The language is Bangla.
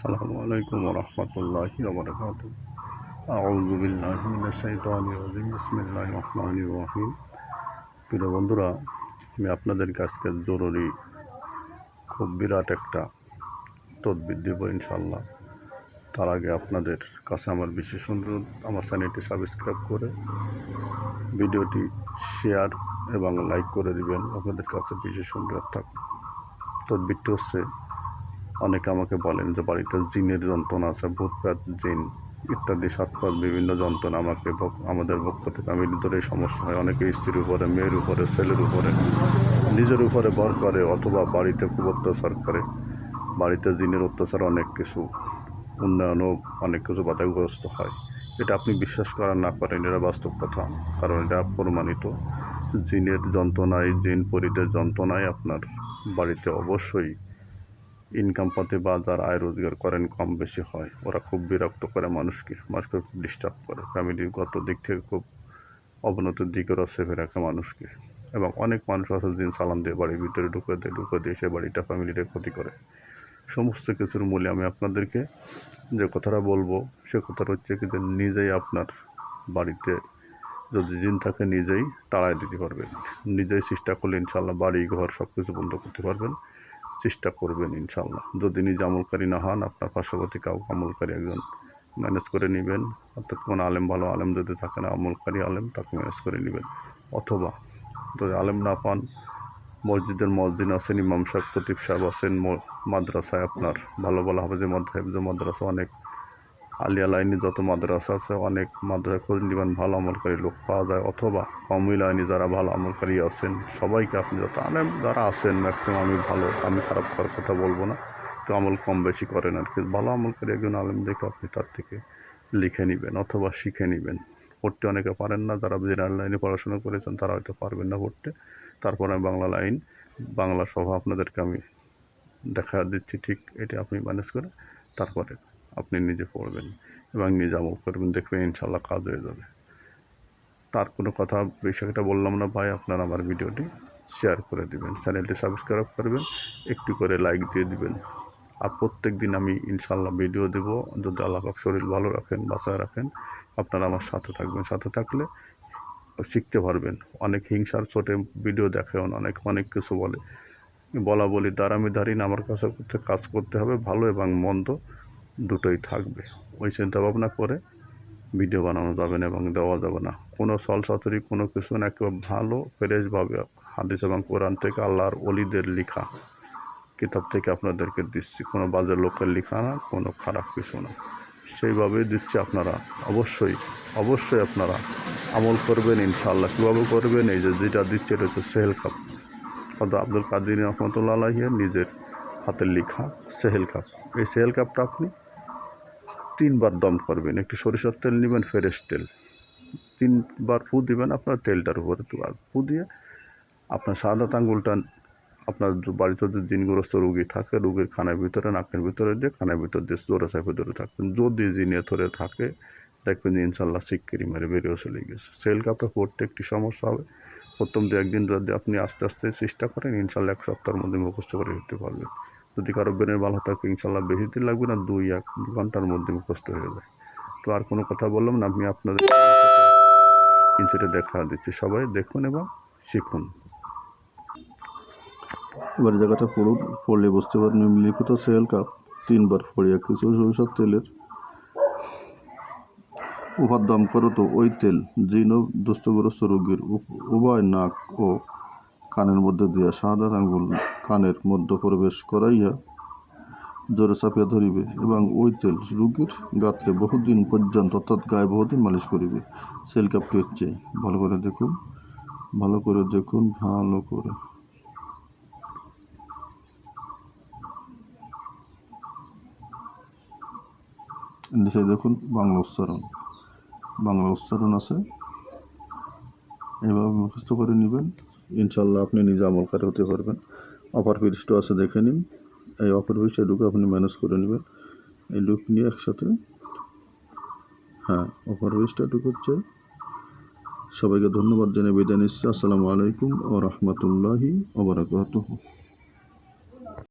আসসালামু আলাইকুম রহমতুল্লাহি ওবরাকাত আউযু বিল্লাহি মিনাশ শাইতানির প্রিয় বন্ধুরা, আমি আপনাদের কাছকে জরুরি, খুব বিরাট একটা তদবির দেব ইনশাল্লাহ তার আগে আপনাদের কাছে আমার বিশেষ অনুরোধ, আমার চ্যানেলটি সাবস্ক্রাইব করে ভিডিওটি শেয়ার এবং লাইক করে দিবেন। আপনাদের কাছে বিশেষ অনুরোধ থাকবে তদবিরটি হচ্ছে অনেকে আমাকে বলেন যে বাড়িতে জিনের যন্ত্রণা আছে, ভূতপ্রেত জিন ইত্যাদি সাতপাত বিভিন্ন যন্ত্রণা আমাকে আমাদের পক্ষ থেকে। আমি ধরে সমস্যা হয়। অনেকে স্ত্রীর উপরে, মেয়ের উপরে, ছেলের উপরে, নিজের উপরে ভর করে অথবা বাড়িতে খুব অত্যাচার করে। বাড়িতে জিনের অত্যাচার অনেক কিছু, উন্নয়নও অনেক কিছু বাধাগ্রস্ত হয়। এটা আপনি বিশ্বাস করা না করেন, এটা বাস্তব কথা। কারণ এটা প্রমাণিত। জিনের যন্ত্রণায় জিন পরিদের যন্ত্রণায় আপনার বাড়িতে অবশ্যই ইনকাম পথে বা যারা আয় রোজগার করেন কম বেশি হয়। ওরা খুব বিরক্ত করে মানুষকে মানুষকে খুব ডিস্টার্ব করে। ফ্যামিলিগত দিক থেকে খুব অবনতির দিকে ওরা সেভে রাখে মানুষকে। এবং অনেক মানুষ আছে জিন সালাম দিয়ে বাড়ির ভিতরে ঢুকে দেয়, ঢুকে দিয়ে সে বাড়িটা ফ্যামিলিটা ক্ষতি করে। সমস্ত কিছুর মূলে আমি আপনাদেরকে যে কথাটা বলব, সে কথাটা হচ্ছে কি যে নিজেই আপনার বাড়িতে যদি জিন থাকে নিজেই তাড়াই দিতে পারবেন। নিজেই চেষ্টা করলে ইনশাল্লাহ বাড়ি, ঘর সব কিছু বন্ধ করতে পারবেন। চেষ্টা করবেন ইনশাল্লাহ যদি নিজে আমলকারী না হন, আপনার পার্শ্ববর্তী কাউকে আমলকারী একজন ম্যানেজ করে নেবেন। অর্থাৎ কোনো আলেম ভালো আলেম যদি থাকে না, আমলকারী আলেম, তাকে ম্যানেজ করে নেবেন। অথবা যদি আলেম না পান, মসজিদের মসজিদ আছেন, ইমাম সাহেব প্রতীপ সাহেব আছেন মাদ্রাসায় আপনার ভালো ভালো হবে যে মাদ্রাসা মাদ্রাসা অনেক আলিয়া লাইনে যত মাদ্রাসা আছে, অনেক মাদ্রাসা খোঁজ নিবেন ভালো আমলকারী লোক পাওয়া যায়, অথবা কমই লাইনে যারা ভালো আমলকারী আছেন, সবাইকে আপনি যত আলেম যারা আছেন ম্যাক্সিমাম আমি ভালো, আমি খারাপ করার কথা বলব না তো আমল কম বেশি করেন আর কি। ভালো আমলকারী একজন আলেম দেখে আপনি তার থেকে লিখে নেবেন অথবা শিখে নেবেন। পড়তে অনেকে পারেন না, যারা জেনারেল লাইনে পড়াশোনা করেছেন, তারা হয়তো পারবেন না পড়তে। তারপরে আমি বাংলা লাইন বাংলা সভা আপনাদেরকে আমি দেখা দিচ্ছি, ঠিক এটা আপনি ম্যানেজ করে, তারপরে আপনি নিজে পড়বেন এবং নিজে আমল করবেন, দেখবেন ইনশাল্লাহ কাজ হয়ে যাবে। তার কোনো কথা বিষয়টা বললাম না ভাই, আপনারা আমার ভিডিওটি শেয়ার করে দিবেন, চ্যানেলটি সাবস্ক্রাইব করবেন, একটু করে লাইক দিয়ে দিবেন। আর প্রত্যেক দিন আমি ইনশাল্লাহ ভিডিও দেব, যদি আল্লাহ পাক শরীর ভালো রাখেন, বাঁচায় রাখেন, আপনারা আমার সাথে থাকবেন। সাথে থাকলে শিখতে পারবেন, অনেক হিংসার চোটে ভিডিও দেখে অনেক অনেক কিছু বলে। বলা বলি দাঁড়ামি দাঁড়িয়ে আমার কাছে কাজ করতে হবে, ভালো এবং মন্দ। দুটোই থাকবে। ওই চিন্তা ভাবনা করে ভিডিও বানানো যাবে না এবং দেওয়া যাবে না। কোনো সলসাতুরি কোনো কিছু না, কেউ ভালো, ফ্রেশভাবে হাদিস এবং কোরআন থেকে আল্লাহর অলিদের লেখা। কিতাব থেকে আপনাদেরকে দিচ্ছি। কোনো বাজে লোকের লেখা না, কোনো খারাপ কিছু না। সেইভাবেই দিচ্ছি আপনারা। অবশ্যই অবশ্যই আপনারা আমল করবেন ইনশাআল্লাহ। কীভাবে করবেন? এই যে যেটা দিচ্ছে, এটা হচ্ছে সেহেল কাপ। হয়তো আব্দুল কাদির রহমতুল্লাহ নিজের হাতের লেখা সেহেল কাপ। এই সেহেল কাপটা আপনি তিনবার দম করবেন। একটু সরিষার তেল নেবেন, ফ্রেশ তেল। তিনবার ফু দিবেন আপনার তেলটার উপরে। ফু দিয়ে আপনার সাদা আঙ্গুলটা আপনার বাড়িতে যদি দিনগ্রস্ত রুগী থাকে, রুগীর খানের ভিতরে, নাকের ভিতরে দিয়ে খানের ভিতর দিয়ে জোরে চাপে ধরে থাকবেন। যদি জিনে ধরে থাকে, দেখবেন যে ইনশাল্লাহ সিক্কিরি মেরে বেরিয়ে চলে গেছে। সেল কাপটা পড়তে একটি সমস্যা হবে। প্রথম দু একদিন যদি আপনি আস্তে আস্তে চেষ্টা করেন, ইনশাল্লাহ এক সপ্তাহের মধ্যে মুখস্থ করে দিতে পারবেন। যদি কারও ব্রেনের ভালো থাকে ইনশাল্লাহ বেশি দিন লাগবে না, দুই এক ঘণ্টার মধ্যে মুখস্থ হয়ে যায়। তো আর কোনো কথা বললাম না, আমি আপনাদের ইনসেটে দেখা দিচ্ছি। সবাই দেখুন এবং শিখুন। এবার জায়গাটা পড়ুন, পড়লে বুঝতে পারেন নিম্নলিখিত সেল কাপ তিনবার পড়িয়া কিছু সরিষার তেলের উপার দম করো তো ওই তেল ও দুস্থগ্রস্ত রোগীর উভয় নাক ও কানের মধ্যে দিয়া সাদা আঙ্গুল কানের মধ্যে প্রবেশ করাইয়া জোরে চাপিয়া ধরিবে এবং ওই তেল রোগীর গাত্রে বহুদিন পর্যন্ত অর্থাৎ গায়ে বহুদিন মালিশ করিবে। সেল কাপটি হচ্ছে, ভালো করে দেখুন, ভালো করে দেখুন, ভালো করে। নিচে দেখুন, বাংলা উচ্চারণ। বাংলা উচ্চারণ আছে। এভাবে মুখস্থ করে নেবেন। ইনশাল্লাহ আপনি নিজে আমলকারী হতে পারবেন। অফার পৃষ্ঠ আছে, দেখে নিন। এই অফার পৃষ্ঠে ঢুকে আপনি ম্যানেজ করে নেবেন। এই লুক নিয়ে একসাথে। হ্যাঁ অফার পৃষ্ঠে হচ্ছে সবাইকে ধন্যবাদ জানিয়ে বিদায় নিচ্ছি। আসসালামু আলাইকুম ও রহমতুল্লাহি ওবরাকাতুহু